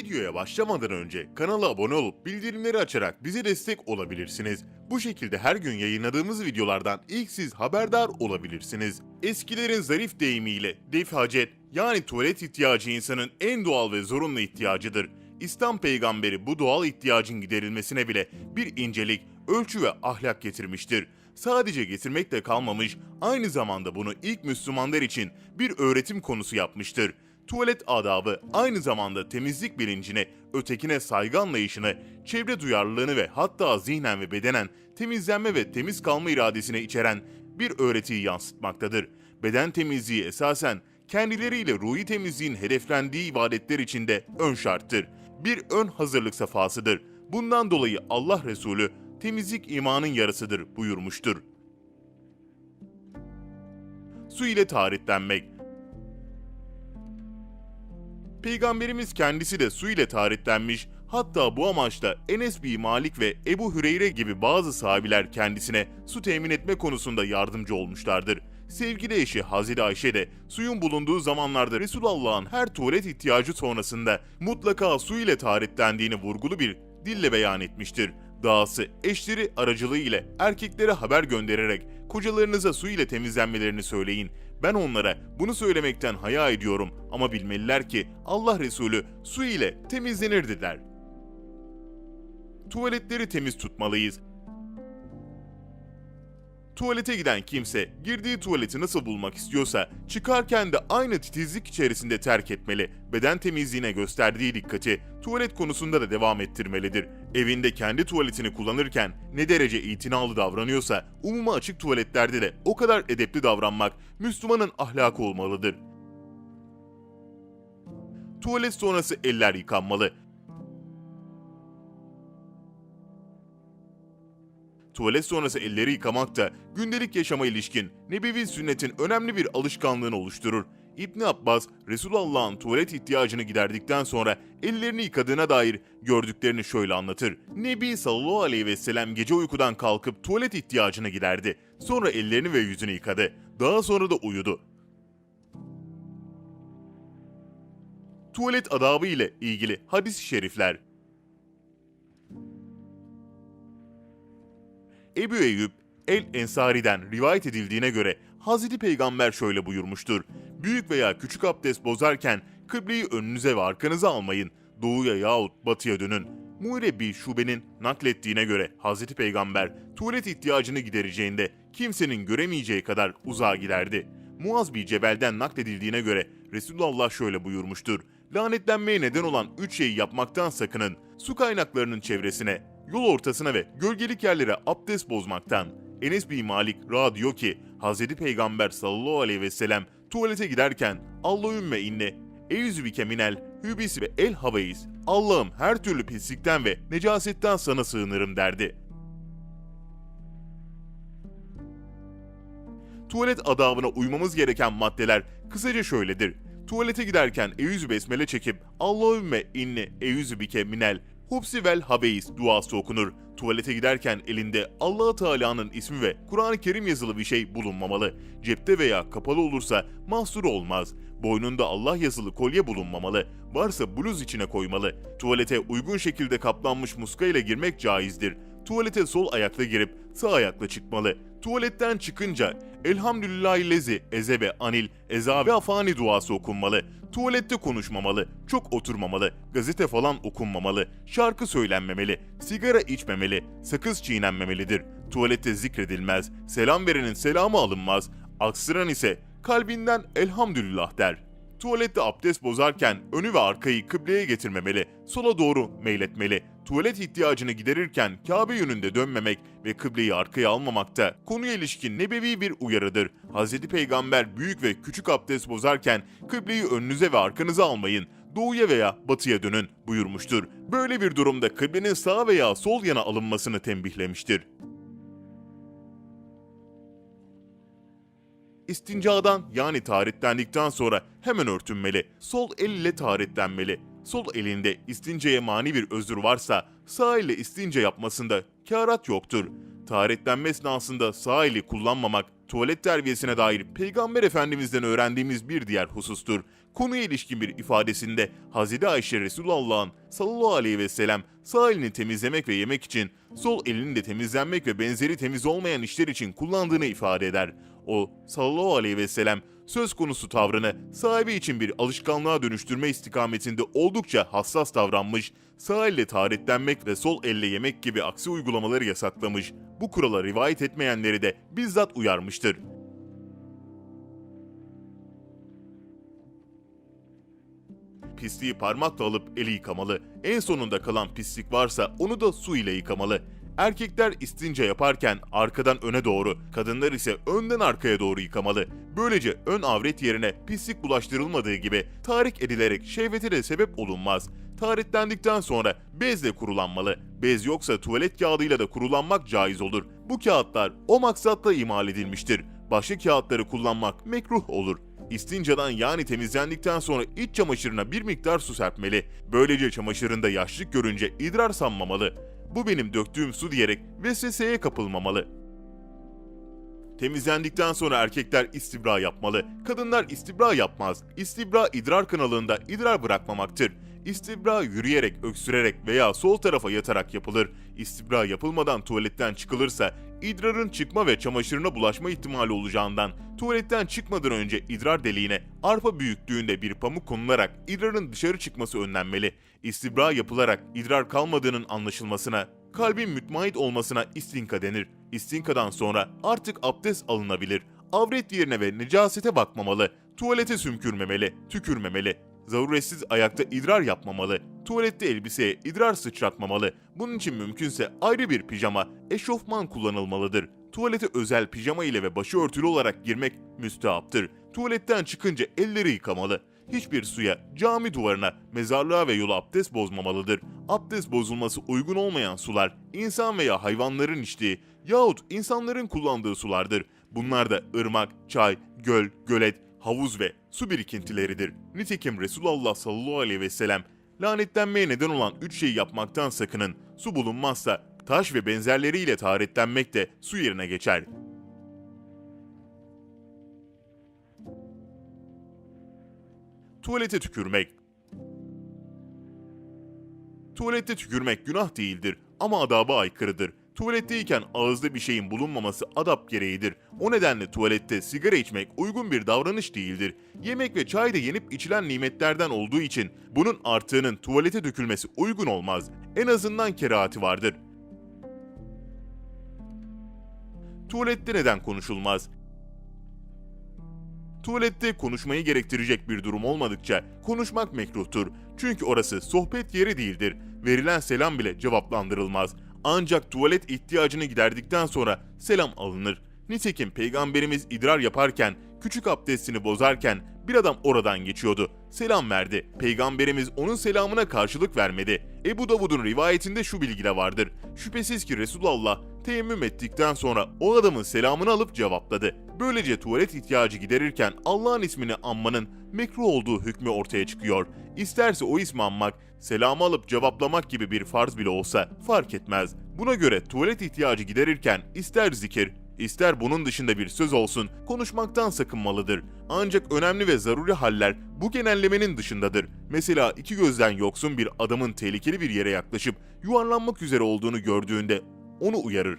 Videoya başlamadan önce kanala abone olup bildirimleri açarak bize destek olabilirsiniz. Bu şekilde her gün yayınladığımız videolardan ilk siz haberdar olabilirsiniz. Eskilerin zarif deyimiyle def hacet yani tuvalet ihtiyacı insanın en doğal ve zorunlu ihtiyacıdır. İslam peygamberi bu doğal ihtiyacın giderilmesine bile bir incelik, ölçü ve ahlak getirmiştir. Sadece getirmekle kalmamış, aynı zamanda bunu ilk Müslümanlar için bir öğretim konusu yapmıştır. Tuvalet adabı aynı zamanda temizlik bilincini, ötekine saygı anlayışını, çevre duyarlılığını ve hatta zihnen ve bedenen temizlenme ve temiz kalma iradesini içeren bir öğretiyi yansıtmaktadır. Beden temizliği esasen kendileriyle ruhi temizliğin hedeflendiği ibadetler içinde ön şarttır. Bir ön hazırlık safhasıdır. Bundan dolayı Allah Resulü temizlik imanın yarısıdır buyurmuştur. Su ile taharetlenmek Peygamberimiz kendisi de su ile taharetlenmiş, hatta bu amaçla Enes bin Malik ve Ebu Hüreyre gibi bazı sahabiler kendisine su temin etme konusunda yardımcı olmuşlardır. Sevgili eşi Hazreti Ayşe de suyun bulunduğu zamanlarda Resulullah'ın her tuvalet ihtiyacı sonrasında mutlaka su ile taharetlendiğini vurgulu bir dille beyan etmiştir. Dahası eşleri aracılığı ile erkeklere haber göndererek kocalarınıza su ile temizlenmelerini söyleyin. Ben onlara bunu söylemekten haya ediyorum ama bilmeliler ki Allah Resulü su ile temizlenir dediler. Tuvaletleri temiz tutmalıyız. Tuvalete giden kimse girdiği tuvaleti nasıl bulmak istiyorsa çıkarken de aynı titizlik içerisinde terk etmeli. Beden temizliğine gösterdiği dikkati tuvalet konusunda da devam ettirmelidir. Evinde kendi tuvaletini kullanırken ne derece itinalı davranıyorsa umuma açık tuvaletlerde de o kadar edepli davranmak Müslümanın ahlakı olmalıdır. Tuvalet sonrası eller yıkanmalı. Tuvalet sonrası elleri yıkamak da gündelik yaşama ilişkin nebevi sünnetin önemli bir alışkanlığını oluşturur. İbn Abbas, Resulullah'ın tuvalet ihtiyacını giderdikten sonra ellerini yıkadığına dair gördüklerini şöyle anlatır. Nebi sallallahu aleyhi ve sellem gece uykudan kalkıp tuvalet ihtiyacını giderdi. Sonra ellerini ve yüzünü yıkadı. Daha sonra da uyudu. Tuvalet adabı ile ilgili hadis-i şerifler Ebu Eyyub El Ensari'den rivayet edildiğine göre Hazreti Peygamber şöyle buyurmuştur. Büyük veya küçük abdest bozarken kıbleyi önünüze ve arkanıza almayın. Doğuya yahut batıya dönün. Muğrebi Şube'nin naklettiğine göre Hazreti Peygamber tuvalet ihtiyacını gidereceğinde kimsenin göremeyeceği kadar uzağa giderdi. Muaz bir Cebel'den nakledildiğine göre Resulullah şöyle buyurmuştur. Lanetlenmeye neden olan üç şeyi yapmaktan sakının. Su kaynaklarının çevresine, yol ortasına ve gölgelik yerlere abdest bozmaktan. Enes bin Malik ra diyor ki Hz. Peygamber sallallahu aleyhi ve sellem tuvalete giderken Allahümme inne eyüzü bike minel hübisi ve el havayis Allah'ım her türlü pislikten ve necasetten sana sığınırım derdi. Tuvalet adabına uymamız gereken maddeler kısaca şöyledir. Tuvalete giderken eyüzü besmele çekip Allahümme inne eyüzü bike minel Hupsi vel habeis duası okunur. Tuvalete giderken elinde allah Teala'nın ismi ve Kur'an-ı Kerim yazılı bir şey bulunmamalı. Cepte veya kapalı olursa mahsur olmaz. Boynunda Allah yazılı kolye bulunmamalı. Varsa bluz içine koymalı. Tuvalete uygun şekilde kaplanmış muska ile girmek caizdir. Tuvalete sol ayakla girip sağ ayakla çıkmalı. Tuvaletten çıkınca Elhamdülillahi lezi ezebe anil eza ve afani duası okunmalı. Tuvalette konuşmamalı, çok oturmamalı, gazete falan okunmamalı, şarkı söylenmemeli, sigara içmemeli, sakız çiğnenmemelidir. Tuvalette zikredilmez, selam verenin selamı alınmaz, aksıran ise kalbinden elhamdülillah der. Tuvalette abdest bozarken önü ve arkayı kıbleye getirmemeli, sola doğru meyletmeli. Tuvalet ihtiyacını giderirken Kabe yönünde dönmemek ve kıbleyi arkaya almamak da konuya ilişkin nebevi bir uyarıdır. Hz. Peygamber büyük ve küçük abdest bozarken kıbleyi önünüze ve arkanıza almayın, doğuya veya batıya dönün buyurmuştur. Böyle bir durumda kıblenin sağ veya sol yana alınmasını tembihlemiştir. İstincadan yani taharetlendikten sonra hemen örtünmeli. Sol el ile taharetlenmeli. Sol elinde istinceye mani bir özür varsa sağ ile istince yapmasında kârat yoktur. taharetlenme esnasında sağ eli kullanmamak, tuvalet terbiyesine dair Peygamber Efendimiz'den öğrendiğimiz bir diğer husustur. Konuya ilişkin bir ifadesinde Hazreti Ayşe Resulullah'ın sallallahu aleyhi ve sellem sağ elini temizlemek ve yemek için, sol elini de temizlenmek ve benzeri temiz olmayan işler için kullandığını ifade eder. O sallallahu aleyhi ve sellem söz konusu tavrını sahibi için bir alışkanlığa dönüştürme istikametinde oldukça hassas davranmış, sağ elle taharetlenmek ve sol elle yemek gibi aksi uygulamaları yasaklamış, bu kurala rivayet etmeyenleri de bizzat uyarmıştır. Pisliği parmakla alıp eli yıkamalı. En sonunda kalan pislik varsa onu da su ile yıkamalı. Erkekler istince yaparken arkadan öne doğru, kadınlar ise önden arkaya doğru yıkamalı. Böylece ön avret yerine pislik bulaştırılmadığı gibi tahrik edilerek şehvete de sebep olunmaz. Tahritlendikten sonra bezle kurulanmalı. Bez yoksa tuvalet kağıdıyla da kurulanmak caiz olur. Bu kağıtlar o maksatla imal edilmiştir. Başka kağıtları kullanmak mekruh olur. İstincadan yani temizlendikten sonra iç çamaşırına bir miktar su serpmeli. Böylece çamaşırında yaşlık görünce idrar sanmamalı. Bu benim döktüğüm su diyerek vesveseye kapılmamalı. Temizlendikten sonra erkekler istibra yapmalı. Kadınlar istibra yapmaz. İstibra idrar kanalında idrar bırakmamaktır. İstibra yürüyerek, öksürerek veya sol tarafa yatarak yapılır. İstibra yapılmadan tuvaletten çıkılırsa idrarın çıkma ve çamaşırına bulaşma ihtimali olacağından tuvaletten çıkmadan önce idrar deliğine arpa büyüklüğünde bir pamuk konularak idrarın dışarı çıkması önlenmeli. İstibra yapılarak idrar kalmadığının anlaşılmasına, kalbin mütmait olmasına istinka denir. İstinkadan sonra artık abdest alınabilir. Avret yerine ve necasete bakmamalı. Tuvalete sümkürmemeli, tükürmemeli. Zaruretsiz ayakta idrar yapmamalı. Tuvalette elbiseye idrar sıçratmamalı. Bunun için mümkünse ayrı bir pijama, eşofman kullanılmalıdır. Tuvalete özel pijama ile ve başı örtülü olarak girmek müstehaptır. Tuvaletten çıkınca elleri yıkamalı. Hiçbir suya, cami duvarına, mezarlığa ve yola abdest bozmamalıdır. Abdest bozulması uygun olmayan sular, insan veya hayvanların içtiği yahut insanların kullandığı sulardır. Bunlar da ırmak, çay, göl, gölet, havuz ve su birikintileridir. Nitekim Resulullah sallallahu aleyhi ve sellem lanetlenmeye neden olan üç şeyi yapmaktan sakının. Su bulunmazsa taş ve benzerleriyle taharetlenmek de su yerine geçer. Tuvalete tükürmek Tuvalette tükürmek günah değildir ama adaba aykırıdır. Tuvaletteyken ağızda bir şeyin bulunmaması adap gereğidir. O nedenle tuvalette sigara içmek uygun bir davranış değildir. Yemek ve çay da yenip içilen nimetlerden olduğu için bunun artığının tuvalete dökülmesi uygun olmaz. En azından kerahati vardır. Tuvalette neden konuşulmaz? Tuvalette konuşmayı gerektirecek bir durum olmadıkça konuşmak mekruhtur. Çünkü orası sohbet yeri değildir. Verilen selam bile cevaplandırılmaz. Ancak tuvalet ihtiyacını giderdikten sonra selam alınır. Nitekim peygamberimiz idrar yaparken, küçük abdestini bozarken bir adam oradan geçiyordu. Selam verdi. Peygamberimiz onun selamına karşılık vermedi. Ebu Davud'un rivayetinde şu bilgi de vardır. Şüphesiz ki Resulullah teyemmüm ettikten sonra o adamın selamını alıp cevapladı. Böylece tuvalet ihtiyacı giderirken Allah'ın ismini anmanın mekruh olduğu hükmü ortaya çıkıyor. İsterse o ismi anmak, selamı alıp cevaplamak gibi bir farz bile olsa fark etmez. Buna göre tuvalet ihtiyacı giderirken ister zikir, ister bunun dışında bir söz olsun konuşmaktan sakınmalıdır. Ancak önemli ve zaruri haller bu genellemenin dışındadır. Mesela iki gözden yoksun bir adamın tehlikeli bir yere yaklaşıp yuvarlanmak üzere olduğunu gördüğünde onu uyarır.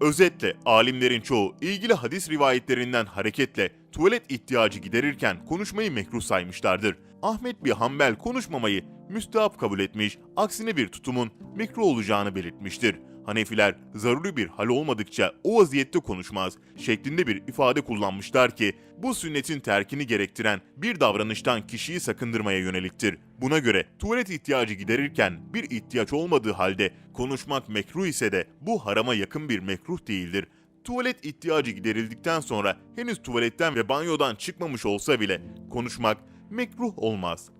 Özetle alimlerin çoğu ilgili hadis rivayetlerinden hareketle tuvalet ihtiyacı giderirken konuşmayı mekruh saymışlardır. Ahmet bin Hanbel konuşmamayı müstahap kabul etmiş, aksine bir tutumun mekruh olacağını belirtmiştir. Hanefiler zaruri bir hal olmadıkça o vaziyette konuşmaz şeklinde bir ifade kullanmışlar ki bu sünnetin terkini gerektiren bir davranıştan kişiyi sakındırmaya yöneliktir. Buna göre tuvalet ihtiyacı giderirken bir ihtiyaç olmadığı halde konuşmak mekruh ise de bu harama yakın bir mekruh değildir. Tuvalet ihtiyacı giderildikten sonra henüz tuvaletten ve banyodan çıkmamış olsa bile konuşmak mekruh olmaz.